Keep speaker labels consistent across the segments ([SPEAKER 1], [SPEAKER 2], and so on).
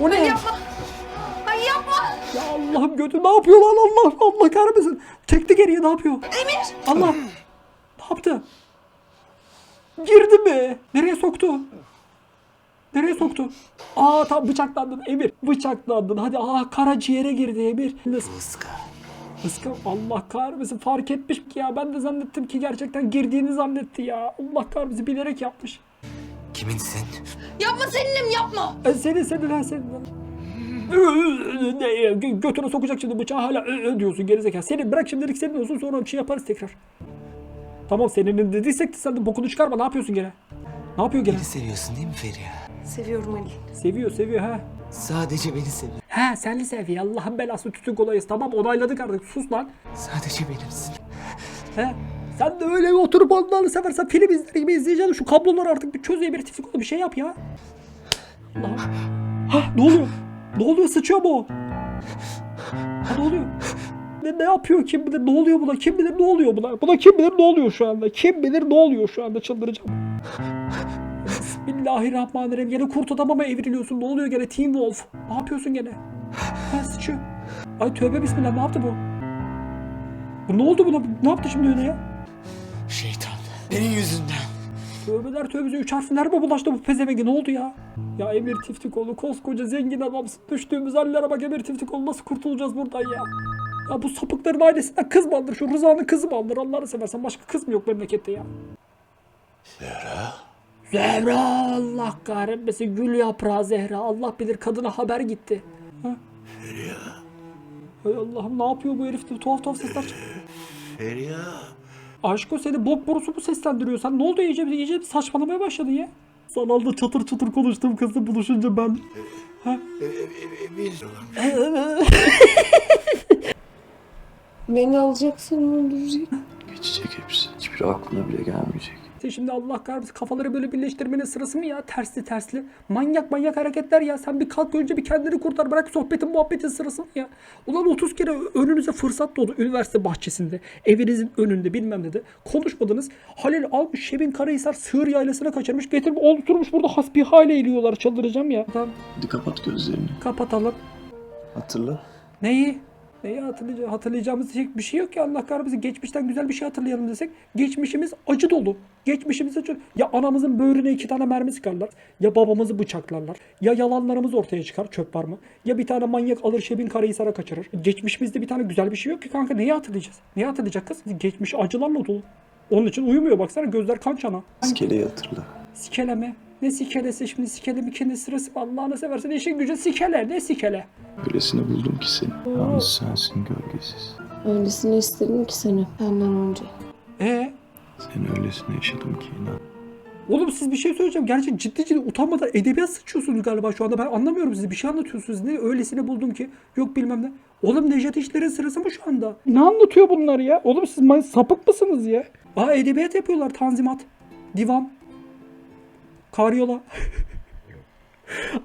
[SPEAKER 1] O ne?
[SPEAKER 2] Yapma. Ay yapma.
[SPEAKER 1] Ya Allah'ım götü ne yapıyor lan Allah Allah kahretmesin. Çekti geriye ne yapıyor?
[SPEAKER 2] Emir.
[SPEAKER 1] Allah. Ne yaptı? Girdi mi? Nereye soktu? Nereye soktu? Aa tam bıçaklandın Emir. Bıçaklandın. Hadi aa karaciğere girdi Emir. Nasıl?
[SPEAKER 3] Iska.
[SPEAKER 1] Iska Allah kahretmesin fark etmiş ki ya. Ben de zannettim ki gerçekten girdiğini zannetti ya. Allah kahretmesin bilerek yapmış.
[SPEAKER 3] Kiminsin?
[SPEAKER 2] Yapma seninim yapma.
[SPEAKER 1] E, senin senin ha senin. Ne, gö- Götüne sokacak şimdi bıçağı hala ö, ö diyorsun gerizekalı. Senin bırak şimdilik senin olsun sonra bir şey yaparız tekrar. Tamam senin dediysek de sen de bokunu çıkarma ne yapıyorsun gene? Ne yapıyor gene?
[SPEAKER 3] Beni seviyorsun değil mi Feriha?
[SPEAKER 2] Seviyorum Ali.
[SPEAKER 1] Seviyor seviyor ha.
[SPEAKER 3] Sadece beni seviyor.
[SPEAKER 1] He senli seviyor Allah'ın belası tütün kolayız. Tamam onayladık artık sus lan.
[SPEAKER 3] Sadece benimsin.
[SPEAKER 1] He. Sen de öyle oturup Allah'ını seversen film izler gibi izleyeceksin. Şu kabloları artık bir çöz bir tifik bir şey yap ya. Allah'ım. Ha ne oluyor? Ne oluyor sıçıyor mu o? Ha ne oluyor? Ne, ne yapıyor kim bilir ne oluyor buna kim bilir ne oluyor buna buna kim bilir ne oluyor şu anda kim bilir ne oluyor şu anda çıldıracağım. Bismillahirrahmanirrahim gene kurt adama mı evriliyorsun ne oluyor gene Teen Wolf ne yapıyorsun gene? Ha sıçıyor. Ay tövbe bismillah ne yaptı? Bu ne oldu buna ne yaptı şimdi öyle ya?
[SPEAKER 3] Şeytan. Senin yüzünden.
[SPEAKER 1] Tövbeler tövbesi üç harfler mi bulaştı bu pezevenge ne oldu ya? Ya Emir Tiftikoğlu koskoca zengin adamsın. Düştüğümüz hallere bak Emir Tiftikoğlu nasıl kurtulacağız buradan ya? Ya bu sapıkların ailesinden kız mı alır? Şu Rıza'nın kızı mı alır? Allah'ını seversen başka kız mı yok memlekette ya? Zehra? Zehra Allah kahretmesin gül yaprağı Zehra. Allah bilir kadına haber gitti. Ha? Hay Allah'ım ne yapıyor bu herif? Tuhaf tuhaf sesler çıkıyor.
[SPEAKER 4] Feriha.
[SPEAKER 1] Aşko seni bok borusu mu seslendiriyor? Sen ne oldu iyice, iyice bir saçmalamaya başladın ya. Sanalda çatır çatır konuştuğum kızla buluşunca ben... Ha?
[SPEAKER 4] Emir.
[SPEAKER 2] Beni alacaksın öldürecek.
[SPEAKER 5] Geçecek hepsi. Hiçbiri aklına bile gelmeyecek.
[SPEAKER 1] Sen şimdi Allah kahretsin kafaları böyle birleştirmenin sırası mı ya? Tersli tersli. Manyak manyak hareketler ya. Sen bir kalk önce bir kendini kurtar. Bırak sohbetin muhabbetin sırası mı ya? Ulan 30 kere önünüze fırsat doğdu. Üniversite bahçesinde. Evinizin önünde bilmem ne de. Konuşmadınız. Halil almış Şebin Karahisar sığır yaylasına kaçırmış. Getirip oturmuş burada hasbihale eğiliyorlar. Çıldıracağım ya. Tamam
[SPEAKER 5] Hadi kapat gözlerini.
[SPEAKER 1] kapatalım.
[SPEAKER 5] Hatırla.
[SPEAKER 1] Neyi? Neyi hatırlayacağım? Hatırlayacağımız diyecek bir şey yok ya Allah kahretmesin. Geçmişten güzel bir şey hatırlayalım desek. Geçmişimiz acı dolu. Geçmişimiz acı. Ya anamızın böğrüne iki tane mermi sıkarlar. Ya babamızı bıçaklarlar. Ya yalanlarımız ortaya çıkar. Çöp var mı? Ya bir tane manyak alır Şebin Karahisar'a kaçırır. Geçmişimizde bir tane güzel bir şey yok ki kanka. Neyi hatırlayacağız? Neyi hatırlayacak kız? Geçmiş acılarla dolu. Onun için uyumuyor baksana gözler kan çana.
[SPEAKER 5] İskeleyi hatırla.
[SPEAKER 1] Sikeleme. Ne sikelesi şimdi sikele mi kendi sırası? Allah'ını seversen işin gücü sikele. Ne sikele?
[SPEAKER 5] Öylesine buldum ki seni. Yalnız sensin gölgesiz.
[SPEAKER 2] Öylesini istedim ki seni benden önce.
[SPEAKER 1] Ee?
[SPEAKER 5] Seni öylesine yaşadım ki inan.
[SPEAKER 1] Oğlum siz bir şey söyleyeceğim. Gerçi ciddi ciddi utanmadan edebiyat sıçıyorsunuz galiba şu anda. Ben anlamıyorum sizi. Bir şey anlatıyorsunuz. Ne öylesine buldum ki. Yok bilmem ne. Oğlum Nejat İşler'in sırası mı şu anda? Ne anlatıyor bunlar ya? Oğlum siz sapık mısınız ya? Aa edebiyat yapıyorlar. Tanzimat. Divan. Karyola.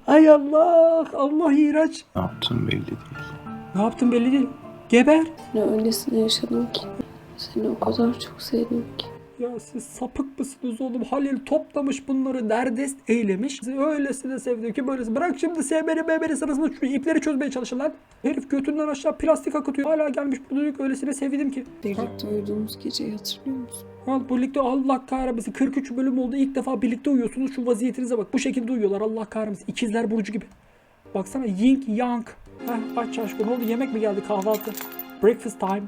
[SPEAKER 1] Ay Allah. Allah iğrenç.
[SPEAKER 5] Ne yaptığın belli değil.
[SPEAKER 1] Ne yaptın belli değil. Geber.
[SPEAKER 2] Ne öylesine yaşadım ki. Seni o kadar çok sevdim ki.
[SPEAKER 1] Ya siz sapık mısınız oğlum? Halil toplamış bunları derdest eylemiş. Sizi öylesine sevdi ki böylesi. Bırak şimdi sevmeni memeni sırasında şu ipleri çözmeye çalışın lan. Herif götünden aşağı plastik akıtıyor. Hala gelmiş diyor ki öylesine sevdim ki.
[SPEAKER 2] Birlikte uyuduğumuz geceyi hatırlıyor musun?
[SPEAKER 1] Al birlikte Allah kahretmesin 43 bölüm oldu. İlk defa birlikte uyuyorsunuz. Şu vaziyetinize bak. Bu şekilde uyuyorlar Allah kahretmesin. İkizler Burcu gibi. Baksana Ying Yang. Heh, aç aşkım ne oldu yemek mi geldi kahvaltı? Breakfast time.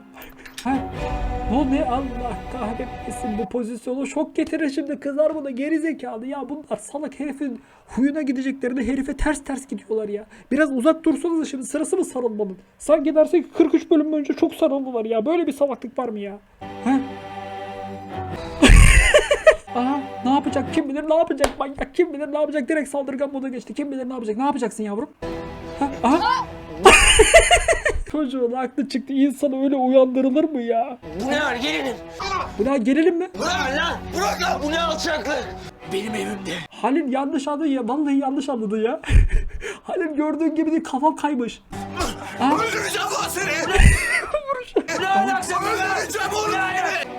[SPEAKER 1] Ne oldu ne Allah kahretmesin bu pozisyonu. Şok getirir şimdi kızar buna geri zekalı ya. Bunlar salak herifin huyuna gideceklerini herife ters ters gidiyorlar ya. Biraz uzak dursanız şimdi sırası mı sarılmanın? Sanki derse ki 43 bölüm önce çok sarıldılar ya. Böyle bir salaklık var mı ya? Heh. Aha ne yapacak? Kim bilir ne yapacak? Manyak. Kim bilir ne yapacak? Direkt saldırgan moda geçti. Kim bilir ne yapacak? Ne yapacaksın yavrum? Ha, aha. Çocuğun aklı çıktı insan öyle uyandırılır mı ya?
[SPEAKER 3] Bu ne var gelinim?
[SPEAKER 1] Bu ne gelelim mi?
[SPEAKER 3] Bırak lan! Bırak lan! Bu ne alçaklık? Benim evimde.
[SPEAKER 1] Halil yanlış anladı ya vallahi yanlış anladı ya. Halil gördüğün gibi değil kafam kaymış.
[SPEAKER 4] Öldüreceğim lan seni.
[SPEAKER 3] Ne alakası var?
[SPEAKER 4] Öldüreceğim oğlum seni.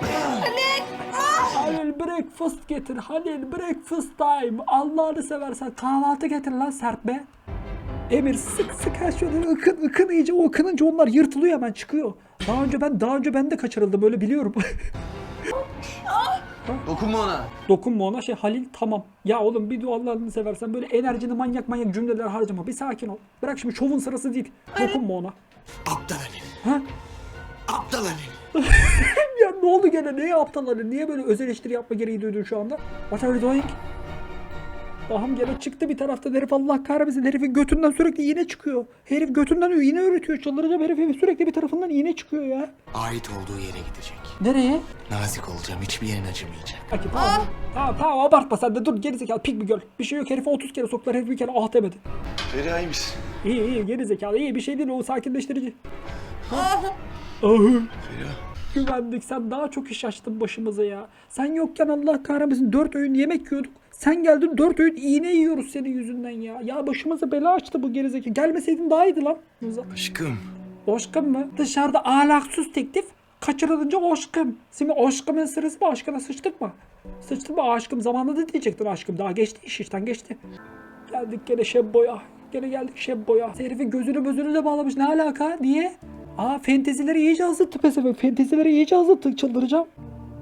[SPEAKER 1] Halil breakfast getir Halil breakfast time. Allah'ını seversen kahvaltı getir lan serpme. Emir sık sık her şöyle ıkın ıkın iyice o ıkınınca onlar yırtılıyor hemen çıkıyor. Daha önce ben daha önce ben de kaçırıldım öyle biliyorum.
[SPEAKER 3] Dokunma ona.
[SPEAKER 1] Dokunma ona şey Halil tamam. Ya oğlum bir dur Allah'ını seversen böyle enerjini manyak manyak cümleler harcama. Bir sakin ol. Bırak şimdi şovun sırası değil. Dokunma ona.
[SPEAKER 4] Aptal Ali.
[SPEAKER 1] Ha?
[SPEAKER 4] Aptal Ali.
[SPEAKER 1] Ya ne oldu gene? Neye aptal Ali? Niye böyle öz eleştiri yapma gereği duydun şu anda? What are you doing? Ahım gene çıktı bir tarafta herif Allah kahretmesin herifin götünden sürekli iğne çıkıyor. Herif götünden iğne üretiyor çıldıracağım herif sürekli bir tarafından iğne çıkıyor ya.
[SPEAKER 4] Ait olduğu yere gidecek.
[SPEAKER 1] Nereye?
[SPEAKER 4] Nazik olacağım. Hiçbir yerin acımayacak.
[SPEAKER 1] Peki tamam. Tamam tamam abartma sen de dur gerizekalı pik bir göl. Bir şey yok herife 30 kere soktular herif bir kere ah demedi.
[SPEAKER 4] Feriha iyi?
[SPEAKER 1] İyi iyi gerizekalı iyi bir şey değil o sakinleştirici. Ahı.
[SPEAKER 4] Feriha.
[SPEAKER 1] Güvendik sen daha çok iş açtın başımıza ya. Sen yokken Allah kahretmesin 4 öğün yemek yiyorduk. Sen geldin 4 öğün iğne yiyoruz senin yüzünden ya. Ya başımıza bela açtı bu gerizekalı. Gelmeseydin daha iyiydi lan.
[SPEAKER 4] Aşkım.
[SPEAKER 1] Oşkım mı? Dışarıda ahlaksız teklif. Kaçırılınca oşkım. Şimdi oşkımın sırası mı? Aşkına sıçtık mı? Sıçtık mı aşkım? Zamanında diyecektin aşkım. Daha geçti iş işten geçti. Geldik gene şebboya. Gene geldik şebboya. Herifin gözünü gözünü de bağlamış. Ne alaka? Niye? Aa fentezileri iyice azıttı pesemek. Fentezileri iyice azıttı. Çıldıracağım.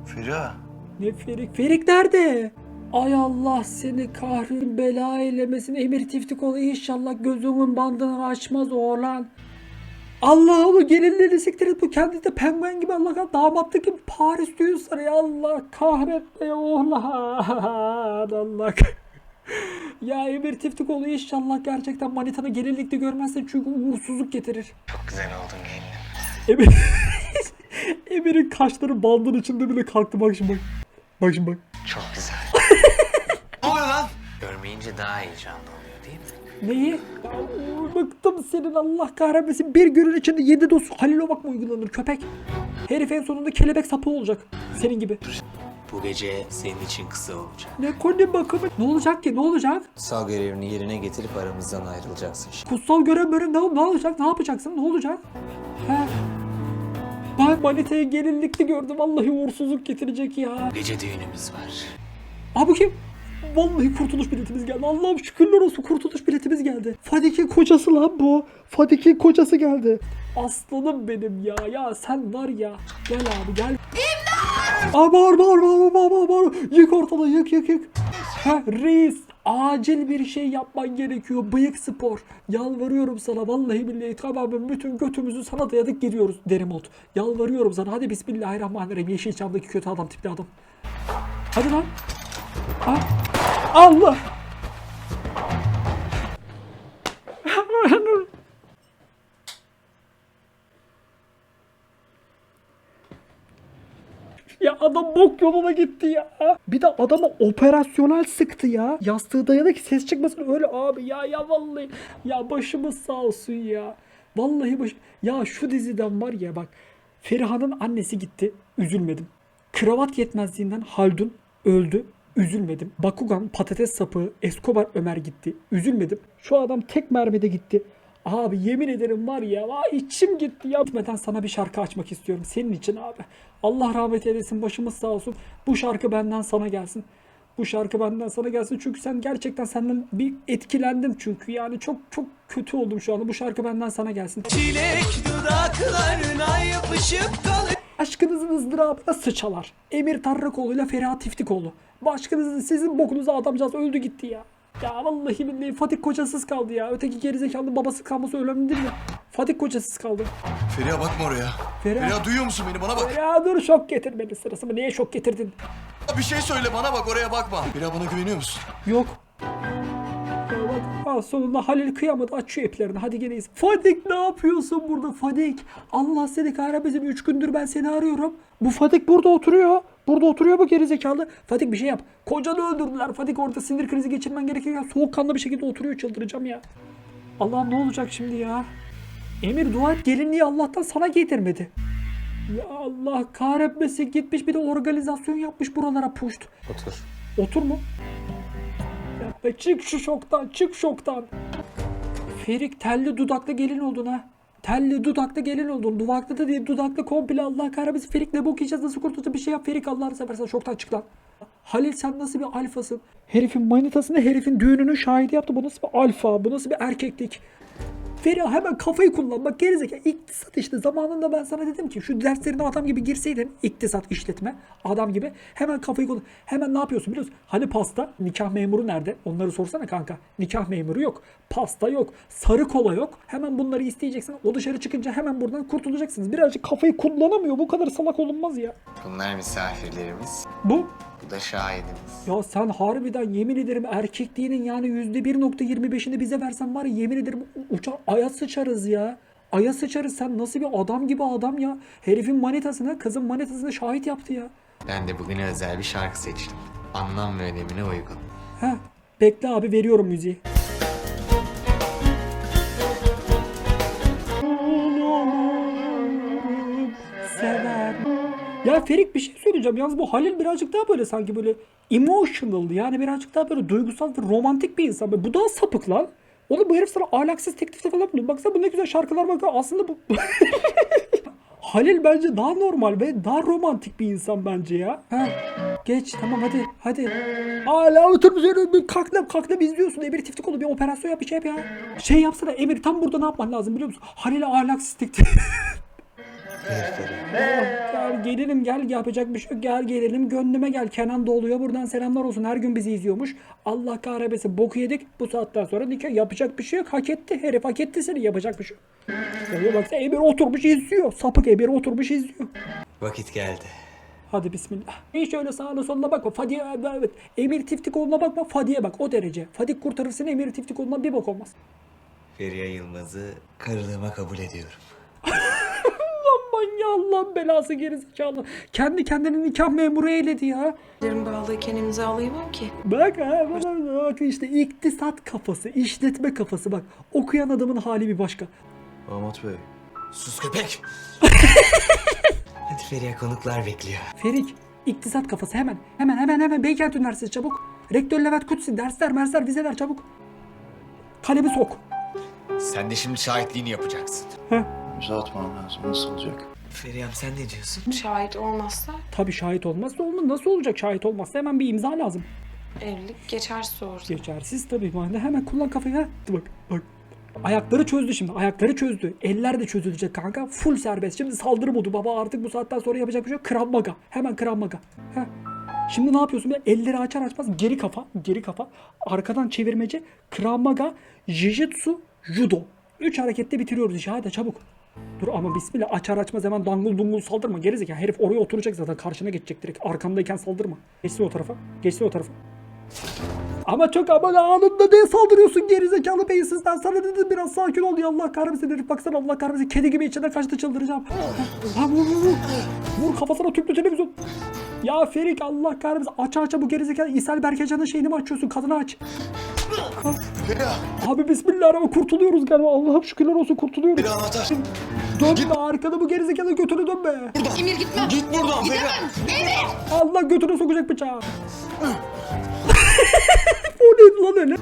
[SPEAKER 4] Feriha.
[SPEAKER 1] Ne Ferik? Ferik nerede? Ay Allah seni kahrin bela eylemesin. Emir tiftik ol inşallah gözümün bandını açmaz oğlan. Allah onu gelinleri siktir et. Bu kendi de penguen gibi Allah kahretsin. Damatlık gibi Paris düğün sarayı. Allah kahretme oğlan. Allah Ya Emir tiftik ol inşallah gerçekten manitanı gelinlikte görmezsen çünkü uğursuzluk getirir.
[SPEAKER 4] Çok güzel oldun gelinim.
[SPEAKER 1] Emir... Emir'in kaşları bandın içinde bile kalktı bak şimdi bak. Bak şimdi bak.
[SPEAKER 4] Çok güzel. Görmeyince daha heyecanlı oluyor değil mi?
[SPEAKER 1] Neyi? Ya, bıktım senin Allah kahretmesin. Bir günün içinde yedi doz Halilovac mı uygulanır köpek? Herif en sonunda kelebek sapı olacak. Senin gibi.
[SPEAKER 6] Bu gece senin için kısa olacak.
[SPEAKER 1] Ne konu bakımı? Ne olacak ki? Ne olacak?
[SPEAKER 6] Kutsal görevini yerine getirip aramızdan ayrılacaksın şimdi.
[SPEAKER 1] Kutsal görev böyle ne, ne olacak? Ne yapacaksın? Ne olacak? He? Bak manitayı gelinlikli gördüm. Vallahi uğursuzluk getirecek ya.
[SPEAKER 6] Bu gece düğünümüz var.
[SPEAKER 1] Aa bu kim? Vallahi kurtuluş biletimiz geldi. Allah'ım şükürler olsun kurtuluş biletimiz geldi. Fadik'in kocası lan bu. Fadik'in kocası geldi. Aslanım benim ya. Ya sen var ya. Gel abi gel. İmdat! Aa bağır bağır bağır bağır bağır bağır. Yık ortalığı yık yık yık. Ha reis. Acil bir şey yapman gerekiyor. Bıyık spor. Yalvarıyorum sana. Vallahi billahi tamamen bütün götümüzü sana dayadık gidiyoruz Derimold. Yalvarıyorum sana. Hadi bismillahirrahmanirrahim. Yeşilçam'daki kötü adam tipli adam. Hadi lan. Ha? Allah! ya adam bok yoluna gitti ya. Bir de adama operasyonel sıktı ya. Yastığı dayadı ses çıkmasın öyle abi ya ya vallahi. Ya başımız sağ olsun ya. Vallahi baş... Ya şu diziden var ya bak. Feriha'nın annesi gitti. Üzülmedim. Kravat yetmezliğinden Haldun öldü. Üzülmedim. Bakugan, patates sapı, Escobar Ömer gitti. Üzülmedim. Şu adam tek mermide gitti. Abi yemin ederim var ya vay içim gitti ya. Gitmeden sana bir şarkı açmak istiyorum. Senin için abi. Allah rahmet eylesin başımız sağ olsun. Bu şarkı benden sana gelsin. Bu şarkı benden sana gelsin çünkü sen gerçekten senden bir etkilendim çünkü yani çok çok kötü oldum şu anda. Bu şarkı benden sana gelsin.
[SPEAKER 3] Çilek dudaklarına yapışıp kalır.
[SPEAKER 1] Aşkınızın ızdırabına sıçalar. Emir Tarrakoğlu ile Feriha Tiftikoğlu. Bu aşkınızın sizin bokunuza adamcağız öldü gitti ya. Ya vallahi billahi Fatih kocasız kaldı ya. Öteki gerizekalı babası kalması önemli değil mi? Fatih kocasız kaldı.
[SPEAKER 4] Feriha bakma oraya.
[SPEAKER 1] Feriha.
[SPEAKER 4] Feriha duyuyor musun beni? Bana bak.
[SPEAKER 1] Ya dur şok getirmedi sırası mı? Niye şok getirdin?
[SPEAKER 4] Bir şey söyle bana bak oraya bakma. Feriha bana güveniyor musun?
[SPEAKER 1] Yok. Ha, sonunda Halil kıyamadı açıyor iplerini hadi geleyiz. Fadik ne yapıyorsun burada Fadik? Allah seni kahretmesin 3 gündür ben seni arıyorum. Bu Fadik burada oturuyor. Burada oturuyor bu gerizekalı. Fadik bir şey yap. Kocanı öldürdüler. Fadik orada sinir krizi geçirmen gerekiyor. Soğukkanlı bir şekilde oturuyor çıldıracağım ya. Allah'ım ne olacak şimdi ya? Emir dua et gelinliği Allah'tan sana getirmedi. Ya Allah kahretmesin gitmiş bir de organizasyon yapmış buralara puşt.
[SPEAKER 6] Otur.
[SPEAKER 1] Otur mu? Yapma çık şu şoktan çık şoktan. Ferik telli dudaklı gelin oldun ha. Telli dudaklı gelin oldun. Duvaklı da değil dudaklı komple Allah kahretmesin. Ferik ne bok yiyeceğiz nasıl kurtulacağız bir şey yap Ferik Allah'ını seversen şoktan çık lan. Halil sen nasıl bir alfasın? Herifin manitasını herifin düğününün şahidi yaptı. Bu nasıl bir alfa? Bu nasıl bir erkeklik? Feriha hemen kafayı kullan. Bak gerizekalı iktisat işte. Zamanında ben sana dedim ki şu derslerine adam gibi girseydin iktisat işletme adam gibi hemen kafayı kullan. Hemen ne yapıyorsun biliyor musun? Hani pasta nikah memuru nerede? Onları sorsana kanka. Nikah memuru yok. Pasta yok. Sarı kola yok. Hemen bunları isteyeceksin. O dışarı çıkınca hemen buradan kurtulacaksınız. Birazcık kafayı kullanamıyor. Bu kadar salak olunmaz ya.
[SPEAKER 6] Bunlar misafirlerimiz.
[SPEAKER 1] Bu
[SPEAKER 6] da şahidimiz.
[SPEAKER 1] ya sen harbiden yemin ederim erkekliğinin yani %1.25'ini bize versen var ya yemin ederim uçar aya sıçarız ya. Aya sıçarız sen nasıl bir adam gibi adam ya. Herifin manitasına kızın manitasına şahit yaptı ya.
[SPEAKER 6] Ben de bugüne özel bir şarkı seçtim. Anlam ve önemine uygun.
[SPEAKER 1] Heh bekle abi veriyorum müziği. Ya Ferik bir şey söyleyeceğim. Yalnız bu Halil birazcık daha böyle sanki böyle emotional yani birazcık daha böyle duygusal ve romantik bir insan. Bu daha sapık lan. Oğlum bu herif sana ahlaksız teklifte falan buluyor. Baksana bu ne güzel şarkılar bak. Aslında bu... Halil bence daha normal ve daha romantik bir insan bence ya. Ha, geç tamam hadi hadi. Hala öyle bir kalk kalk izliyorsun. Emir tiftik oldu bir operasyon yap bir şey yap ya. Şey yapsana Emir tam burada ne yapman lazım biliyor musun? Halil'e ahlaksız teklif. Gel gelelim gel. Yapacak bir şey yok. Gel gelelim. Gönlüme gel. Kenan Doğulu'ya buradan selamlar olsun. Her gün bizi izliyormuş. Allah kahretmesin. Boku yedik. Bu saatten sonra nikah. Yapacak bir şey yok. Hak etti. Herif hak etti seni. Yapacak bir şey yok. Şuraya baksana Emir oturmuş izliyor. Sapık Emir oturmuş izliyor.
[SPEAKER 6] Vakit geldi.
[SPEAKER 1] Hadi bismillah. Hiç öyle sağına soluna bakma. Fadiye evet. Emir Tiftikoğlu'na bakma. Fadiye bak o derece. Fadik kurtarırsın Emir Tiftikoğlu'na bir bok olmaz.
[SPEAKER 6] Feriha Yılmaz'ı karılığıma kabul ediyorum.
[SPEAKER 1] Aman ya Allah'ın belası gerizekalı. Kendi kendini nikah memuru eyledi ya.
[SPEAKER 2] Ellerim bağlıyken imzalayamam ki.
[SPEAKER 1] Bak ha bak, bak işte iktisat kafası, işletme kafası bak. Okuyan adamın hali bir başka.
[SPEAKER 5] Damat Bey.
[SPEAKER 6] Sus köpek! Hadi Feriha konuklar bekliyor.
[SPEAKER 1] Ferik, iktisat kafası hemen. Hemen hemen hemen Beykent Üniversitesi çabuk. Rektör Levent Kutsi dersler mersler vizeler çabuk. Kalemi sok.
[SPEAKER 6] Sen de şimdi şahitliğini yapacaksın.
[SPEAKER 5] İmza atmam lazım. Nasıl olacak?
[SPEAKER 6] Feriha'm sen ne diyorsun?
[SPEAKER 2] Şahit olmazsa
[SPEAKER 1] Tabii şahit olmazsa olmaz. Nasıl olacak şahit olmazsa hemen bir imza lazım.
[SPEAKER 2] evlilik geçersiz olur.
[SPEAKER 1] Geçersiz tabii. Ben de hemen kullan kafayı. Ha. Bak bak. Ayakları çözdü şimdi. Ayakları çözdü. Eller de çözülecek kanka. Full serbest. Şimdi saldırı modu. Baba artık bu saatten sonra yapacak bir şey yok. Krav Maga. Hemen Krav Maga. Heh. Şimdi ne yapıyorsun? Böyle elleri açar açmaz geri kafa. Geri kafa. Arkadan çevirmece. Krav Maga. Jiu-Jitsu. Judo. Üç harekette bitiriyoruz işi. Hadi çabuk. Dur ama bismillah açar açmaz hemen dangıl dungul saldırma. Gerizekalı herif oraya oturacak zaten. Karşına geçecek direkt. Arkandayken saldırma. Geçsin o tarafa. Geçsin o tarafa. Ama çok aman anında diye saldırıyorsun gerizekalı beyinsizden. Sana dedim biraz sakin ol ya Allah kahretmesin herif. Baksana Allah kahretmesin. Kedi gibi içinden kaçtı çıldıracağım. Ha, vur vur vur. Vur kafasına tüplü televizyon. Ya Ferik Allah kahretmesin. Aç aç bu gerizekalı. İshal Berkecan'ın şeyini mi açıyorsun? Kadını aç. Ha. Abi bismillahirrahmanirrahim kurtuluyoruz galiba. Allah'ım şükürler olsun kurtuluyoruz.
[SPEAKER 3] anahtar.
[SPEAKER 1] Dönme arkada bu gerizekalı götünü dönme.
[SPEAKER 2] Emir gitme.
[SPEAKER 3] Git buradan Feriha.
[SPEAKER 1] Allah götüne sokacak bıçağı. o neydi lan öyle?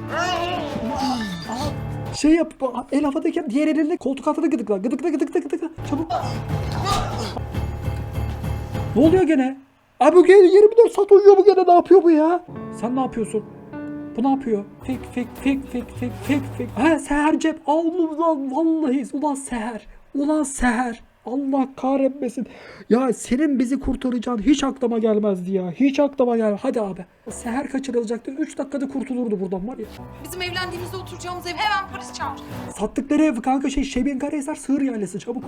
[SPEAKER 1] Şey yap, el havadayken diğer eliyle koltuk altına gıdıkla. Gıdıkla gıdıkla gıdıkla. Çabuk. Ne oluyor gene? Abi bu gene 24 saat uyuyor bu gene ne yapıyor bu ya? Sen ne yapıyorsun? Bu ne yapıyor? Fake fake fake fake fake fake fake. Ha seher cep. Allah vallahi ulan seher. Ulan seher. Allah kahretmesin. Ya senin bizi kurtaracağın hiç aklıma gelmezdi ya. Hiç aklıma gel. Hadi abi. Seher kaçırılacaktı. 3 dakikada kurtulurdu buradan var ya.
[SPEAKER 2] Bizim evlendiğimizde oturacağımız ev hemen polis çağır.
[SPEAKER 1] Sattıkları ev kanka şey Şebin Karahisar sığır yaylası çabuk.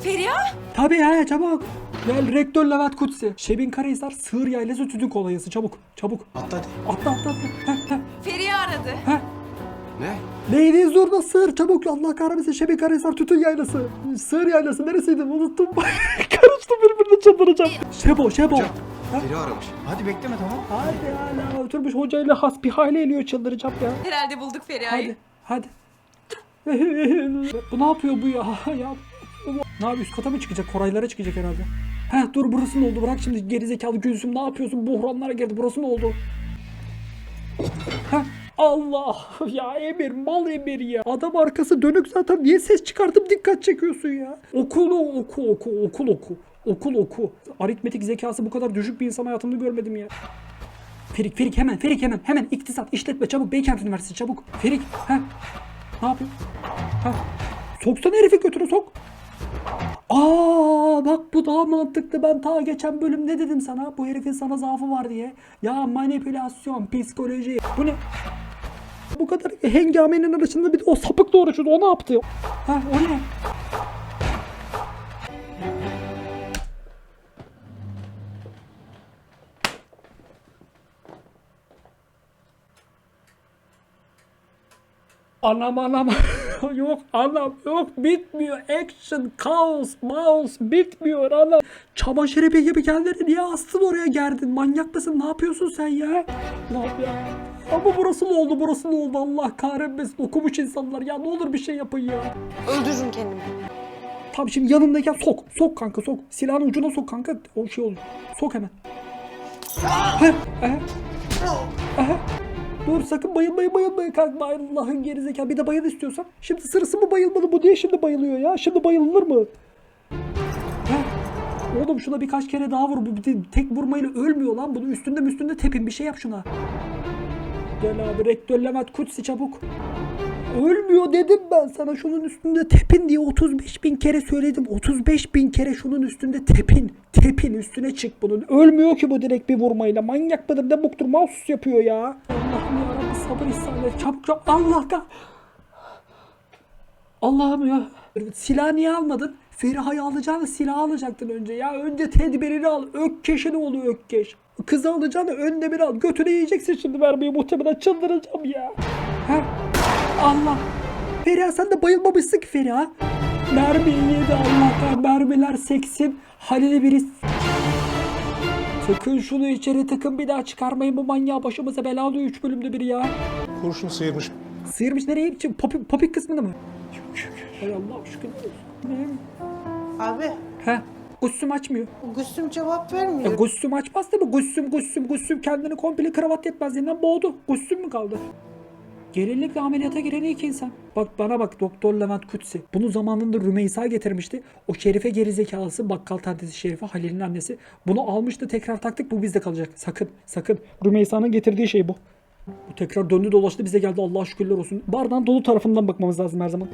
[SPEAKER 2] Feriha?
[SPEAKER 1] Tabii he çabuk. Gel rektör Levent Kutsi. Şebin Karahisar sığır yaylası tütün kolayası çabuk. Çabuk.
[SPEAKER 3] Atla hadi.
[SPEAKER 1] Atla atla atla. Heh, heh,
[SPEAKER 2] Feriha aradı.
[SPEAKER 1] heh.
[SPEAKER 3] Ne?
[SPEAKER 1] Neydi zurna sığır çabuk Allah kahretmesin Şebin Karahisar tütün yaylası. Sığır yaylası neresiydi unuttum. Karıştı birbirine çıldıracağım. Şebo Şebo.
[SPEAKER 3] Feriha aramış. Hadi bekleme tamam.
[SPEAKER 1] Hadi hala oturmuş hocayla hasbihale eliyor çıldıracağım ya.
[SPEAKER 2] Herhalde bulduk Feriha'yı.
[SPEAKER 1] Hadi hadi. bu ne yapıyor bu ya? ya ne yapıyor üst kata mı çıkacak? Koraylara çıkacak herhalde. Heh dur burası ne oldu? Bırak şimdi gerizekalı Gülsüm ne yapıyorsun? Buhranlara girdi. Burası ne oldu? Heh. Allah ya Emir mal Emir ya. Adam arkası dönük zaten niye ses çıkartıp dikkat çekiyorsun ya? Okulu oku oku okul oku. Okul oku. Aritmetik zekası bu kadar düşük bir insan hayatımda görmedim ya. Ferik Ferik hemen Ferik hemen hemen iktisat işletme çabuk Beykent Üniversitesi çabuk. Ferik ha ne yapıyor? Ha. Soksana herifi götürü sok. Aa bak bu daha mantıklı. Ben ta geçen bölüm ne dedim sana? Bu herifin sana zaafı var diye. Ya manipülasyon, psikoloji. Bu ne? Bu kadar hengamenin arasında bir de o sapıkla uğraşıyordu. O ne yaptı? Ha o ne? Anam anam. Yok anam. Yok bitmiyor. Action kaos mouse bitmiyor anam. Çamaşır ipi gibi kendini niye astın oraya gerdin? Manyak mısın? Ne yapıyorsun sen ya? Ne yap ya? Ama burası ne oldu? Burası ne oldu? Allah kahretmesin. Okumuş insanlar ya. Ne olur bir şey yapın ya.
[SPEAKER 7] Öldürürüm kendimi.
[SPEAKER 1] Tamam şimdi yanındayken sok. Sok kanka sok. Silahın ucuna sok kanka. O şey olur sok hemen. Heh, aha. Aha. Dur sakın bayılmayın bayılmayın kanka Allah'ın gerizekalı bir de bayıl istiyorsan. Şimdi sırası mı bayılmalı bu diye şimdi bayılıyor ya. Şimdi bayılır mı? Heh. Oğlum şuna birkaç kere daha vur. Bu tek vurmayla ölmüyor lan. Bunu üstünde üstünde tepin bir şey yap şuna. Gel abi rektör Levent Kutsi çabuk. Ölmüyor dedim ben sana şunun üstünde tepin diye 35 bin kere söyledim. 35 bin kere şunun üstünde tepin. Tepin üstüne çık bunun. Ölmüyor ki bu direkt bir vurmayla. Manyak mıdır ne boktur mahsus yapıyor ya. Allah'ım yarabbim sabır ihsan. Çabuk çabuk. Allah kah. Allah'ım ya. Silah niye almadın? Feriha'yı alacağını silah alacaktın önce ya. Önce tedbirini al. Ökkeş'i ne oluyor Ökkeş? Kızı alacağını önde bir al. Götüne yiyeceksin şimdi vermeyi muhtemelen çıldıracağım ya. Ha? Allah. Feriha sen de bayılmamışsın ki Feriha. Mermi yedi Allah'tan. Mermiler seksin. Halil'e biri... Sakın şunu içeri tıkın bir daha çıkarmayın bu manyağı başımıza bela alıyor 3 bölümde bir ya.
[SPEAKER 8] Kurşun sıyırmış.
[SPEAKER 1] Sıyırmış nereye? Popik, popik kısmında mı? Hay Allah şükür. Benim...
[SPEAKER 7] Abi
[SPEAKER 1] He. Gussum açmıyor.
[SPEAKER 7] Gülsüm cevap
[SPEAKER 1] E,
[SPEAKER 7] vermiyor.
[SPEAKER 1] Gussum açmaz mi? Gussum, Gussum, Gussum kendini komple kravat yetmezliğinden boğdu. Gussum mu kaldı? Gelinlikle ameliyata giren ilk insan. Bak bana bak Doktor Levent Kutsi. Bunu zamanında Rümeysa getirmişti. O Şerife gerizekalısı bakkal tantesi Şerife Halil'in annesi. Bunu almıştı tekrar taktık bu bizde kalacak. Sakın sakın. Rümeysa'nın getirdiği şey bu. Bu tekrar döndü dolaştı bize geldi Allah'a şükürler olsun. Bardağın dolu tarafından bakmamız lazım her zaman.